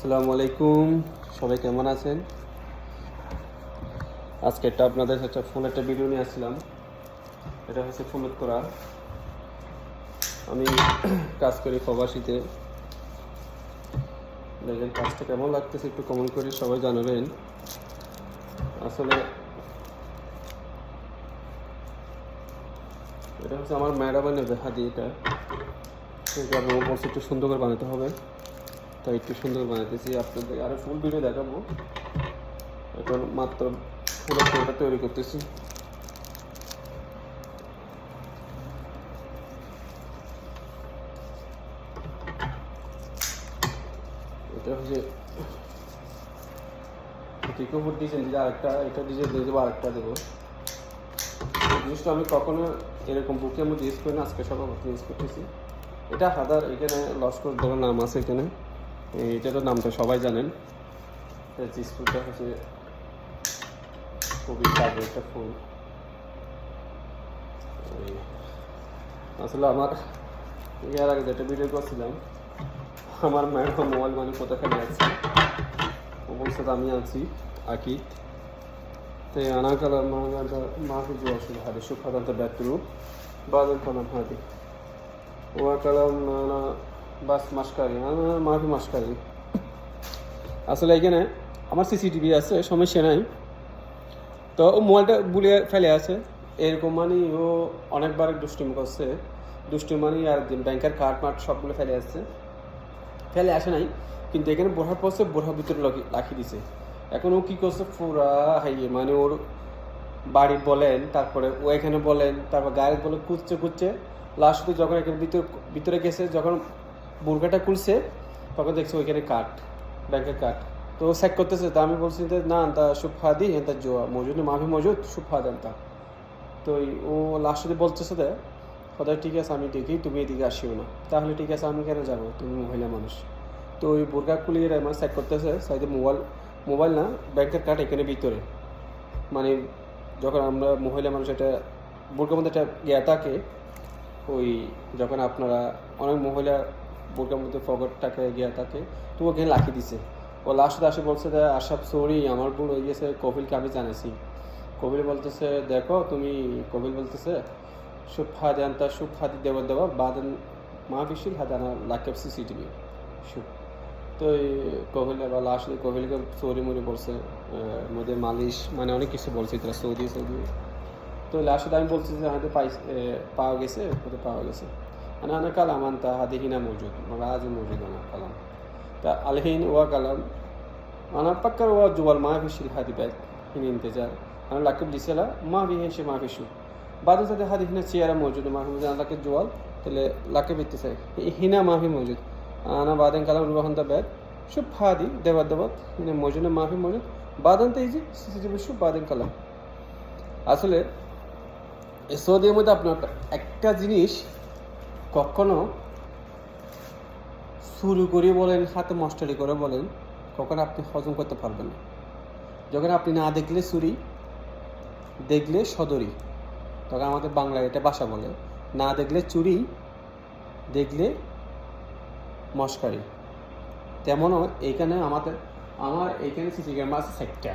আসসালামু আলাইকুম। সবাই কেমন আছেন? আজকে একটা আপনাদের একটা ফোন একটা ভিডিও নিয়ে আসছিলাম। এটা হচ্ছে ফুলত করা আমি কাজ করি প্রবাসীতে। দেখেন কাজটা কেমন লাগতেছে একটু কমেন্ট করে সবাই জানাবেন। আসলে এটা হচ্ছে আমার ম্যাডামের হাদি এটা। কিন্তু আপনার একটু সুন্দর করে বানাতে হবে। তাই একটু সুন্দর বানাইতেছি। আপনাদের আরও ফুল ভিডিও দেখাবো। এখন মাত্র ফুলের ফুলটা তৈরি করতেছি। এটা হচ্ছে আরেকটা, এটা দিয়ে দেবো দেবো। আমি কখনো এরকম বুকের মধ্যে ইউজ করি না, আজকে সকাল ইউজ করতেছি। এটা হাদার, এখানে লস্কর ধরো নাম আছে এখানে। এটারও নামটা সবাই জানেন। ফুলটা হচ্ছে খুবই কাজের একটা ফুল। আসলে আমার এর আগে যেটা ভিডিও করছিলাম, আমার মায়ের মোবাইল মানে কোথাখানে আছে? ও বলছে আমি আছি, আঁকি। তো আনাকাল আমার মাকে যে আছে হারি সুখাদান্ত ব্যাতরু বাদল কলাম হাদি ওয়া কালাম বাস, মাসকারি। না মাফি মাসকারি। আসলে এখানে আমার সিসিটিভি আছে, সমস্যা নাই। তো ও মোবাইলটা বুলিয়ে ফেলে আছে। এরকম মানে ও অনেকবার দুষ্টুমি করছে। দুষ্টুমি মানে আর ব্যাংকের কার্ড মার্ট সবগুলো ফেলে আসছে। ফেলে আসে নাই, কিন্তু এখানে বোরহার পড়ছে বোরহার ভিতরে রাখি দিছে। এখন ও কি করছে, পুরা হাইয়ে মানে ওর বাড়ি বলেন, তারপরে ও এখানে বলেন, তারপর গায়ে বলে কুচছে কুচছে লাস্টে যখন এখানে ভিতরে ভিতরে গেছে, যখন বুর্গাটা খুলছে, তখন দেখছে ওইখানে কাঠ ব্যাংকের কাঠ তো চেক করতেছে, তা আমি বলছি যে, না তা সুপ ফাদি হেনতা জোয়া মজুদ মাফি মজুদ সুপ দেন তা তো ও লাস্টে বলতেছে যে কোথায় ঠিক আছে, আমি দেখি, তুমি এদিকে আসিও না। তাহলে ঠিক আছে, আমি কেন যাব? তুমি মহিলা মানুষ। তো ওই বোরকা খুলিয়ে আমার চেক করতেছে সাইডে মোবাইল মোবাইল না ব্যাংকের কার্ড এখানে ভিতরে। মানে যখন আমরা মহিলা মানুষ একটা বোরকার মধ্যে একটা ইয়া থাকে, ওই যখন আপনারা অনেক মহিলা বোরকার মধ্যে ফগরটাকে গিয়া থাকে তো ওখানে লাখি দিছে। ও লাস্টে আসে বলছে যে আশাব সরি আমার ভুল হয়ে গেছে, কপিলকে আমি জানাইছি। কপিল বলতেছে, দেখো, তুমি কপিল বলতেছে হাদান্তা সুপ হাদি দেওয়া দেওয়া, বাদান মা বিশুল হাদানা লাকেব সিসিটিভি। সুপ তো কোহলি বা লাস্ট কোহলিকে সৌরি মুড়ি বলছে মধ্যে মালিশ মানে অনেক কিছু বলছে তারা, সৌদি সৌদি। তো লাস্টে আমি বলছি যে হাতে পাই পাওয়া গেছে কোথায় পাওয়া গেছে। আনহান কালাম আন হাদিহিনা মজুদ মাজ মজুদ আনা কালাম তা আলহিন ওয়া কালাম আনা পাক্কা ওয়া জুবাল মা হাদি ব্যাগ হিন ইন্তেজার আনা লাকিব দিছিলা মা ভি হেসে মা সাথে হাদিহিনা চেয়ারা মজুদ মা ফিসু আনা লাকিব জুবাল তাহলে লাকিব ইত্তেসাই হিনা মা মজুদ আনা বাদেন কালাম রুবাহন তা ব্যাগ হাদি দেবাদ দেবাদ হিনে মজুদ মা ফি মজুদ বাদান তাই যে সিসিটিভি সব বাদেন কালাম আসলে সৌদি মধ্যে আপনার একটা জিনিস কখনো শুরু করে বলেন হাতে মস্টারি করে বলেন, কখনো আপনি হজম করতে পারবেন না। যখন আপনি না দেখলে সুরি দেখলে সদরি, তখন আমাদের বাংলায় এটা ভাষা বলে, না দেখলে চুরি, দেখলে মস্কারি। তেমনও এইখানে আমাদের, আমার এইখানে সিসি ক্যামেরা আছে সাইটটা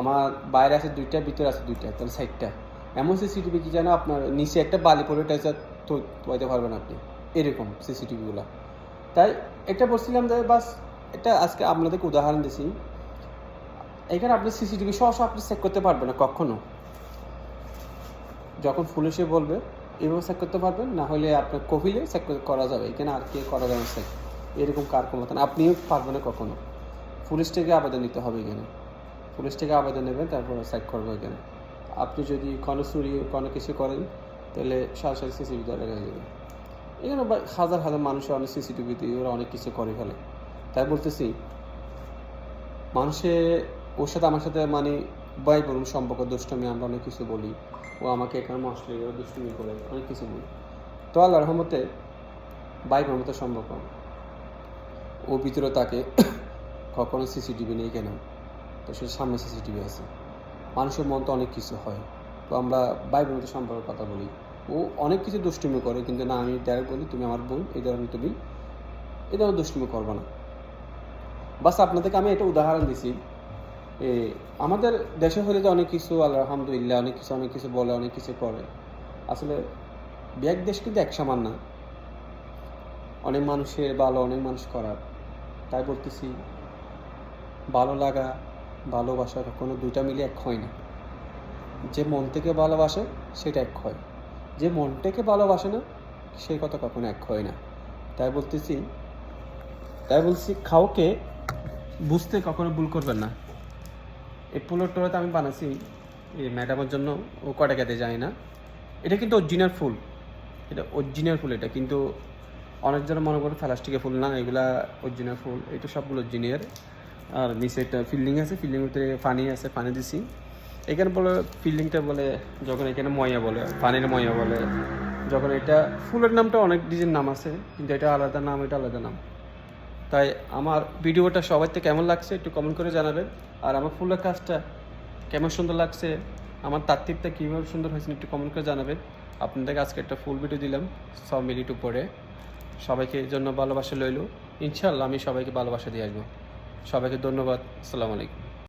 আমার বাইরে আছে দুইটা, ভিতরে আছে দুইটা, তাহলে সাইটটা এমন সিসিটিভি কি জানো আপনার নিচে একটা বালি পড়ে তোয়াইতে পারবেন আপনি, এরকম সিসিটিভিগুলো। তাই এটা বলছিলাম যে বাস এটা আজকে আপনাদেরকে উদাহরণ দিছি। এখানে আপনি সিসিটিভি সহ আপনি চেক করতে পারবেন না, কখনো। যখন পুলিশে বলবে, এভাবে চেক করতে পারবেন, না হলে আপনার কহিলে চেক করা যাবে, এখানে আর কে করা যাবে চেক এরকম কার ক্ষমতা না, আপনিও পারবেন না কখনো। পুলিশ থেকে আবেদন নিতে হবে এখানে। পুলিশ থেকে আবেদন নেবেন, তারপর চেক করবে এখানে। আপনি যদি কোনো চুরি কোনো কিছু করেন তাহলে সরাসরি সিসিটিভি ধরে রেখে যাবে এখানে হাজার হাজার মানুষের অনেক সিসিটিভি দিয়ে ওরা অনেক কিছু করে ফেলে। তাই বলতেছি, মানুষে ওর সাথে আমার সাথে মানে বাই বলুন সম্পর্ক, দুষ্টমি আমরা অনেক কিছু বলি। ও আমাকে এখানে মশলা দুষ্টমি করে, অনেক কিছু বলি। তো আল্লাহ রহমতে বাই মতো সম্পর্ক। ও ভিতরে তাকে কখনো সিসিটিভি নেই কেন তো সে সামনে সিসিটিভি আছে। মানুষের মন তো অনেক কিছু হয়। তো আমরা ভাই বোনদের সম্পর্কে কথা বলি। ও অনেক কিছু দুষ্টুমি করে কিন্তু না আমি ডাইরেক্ট বলি তুমি আমার বোন এই ধরনের তুমি এই ধরনের দুষ্টুমি করবে না। বাস আপনাদেরকে আমি একটা উদাহরণ দিছি। এ, আমাদের দেশে হলে তো অনেক কিছু আলহামদুলিল্লাহ অনেক কিছু অনেক কিছু বলে অনেক কিছু করে। আসলে ব্যাগ দেশ কিন্তু এক সমান না। অনেক মানুষের ভালো অনেক মানুষ করার তাই বলতেছি ভালো লাগা ভালোবাসা কখনো দুইটা মিলে এক হয় না। যে মন থেকে ভালোবাসে সেটা এক হয়। যে মনটাকে ভালোবাসে না, সেই কথা কখনো এক হয় না। তাই বলতেছি, তাই বলছি খাওকে বুঝতে কখনো ভুল করবেন না। এই ফুলের তো আমি বানাচ্ছি এই ম্যাডামের জন্য, ও কটা খেতে যায় না। এটা কিন্তু অরিজিনাল ফুল। এটা অরিজিনাল ফুল এটা, কিন্তু অনেকজন মনে করে প্লাস্টিকের ফুল না, এগুলা অরিজিনাল ফুল, এটা সবগুলো অরিজিনাল। আর নিচে একটা ফিল্ডিং আছে, ফিল্ডিং ভিতরে পানি আছে, পানি দিছি। এখানে বলে ফিল্ডিংটা বলে, যখন এখানে ময়া বলে, পানির ময়া বলে, যখন এটা ফুলের নামটা অনেক ডিজাইন নাম আছে, কিন্তু এটা আলাদা নাম, এটা আলাদা নাম। তাই আমার ভিডিওটা সবার থেকে কেমন লাগছে একটু কমেন্ট করে জানাবেন। আর আমার ফুলের কাজটা কেমন সুন্দর লাগছে, আমার তাত্ত্বিকটা কীভাবে সুন্দর হয়েছে একটু কমেন্ট করে জানাবেন। আপনাদেরকে আজকে একটা ফুল ভিডিও দিলাম সব মিনিট উপরে। সবাইকে জন্য ভালোবাসা লইল ইনশাল্লাহ আমি সবাইকে ভালোবাসা দিয়ে আসব। সবাইকে ধন্যবাদ। আসসালামু আলাইকুম।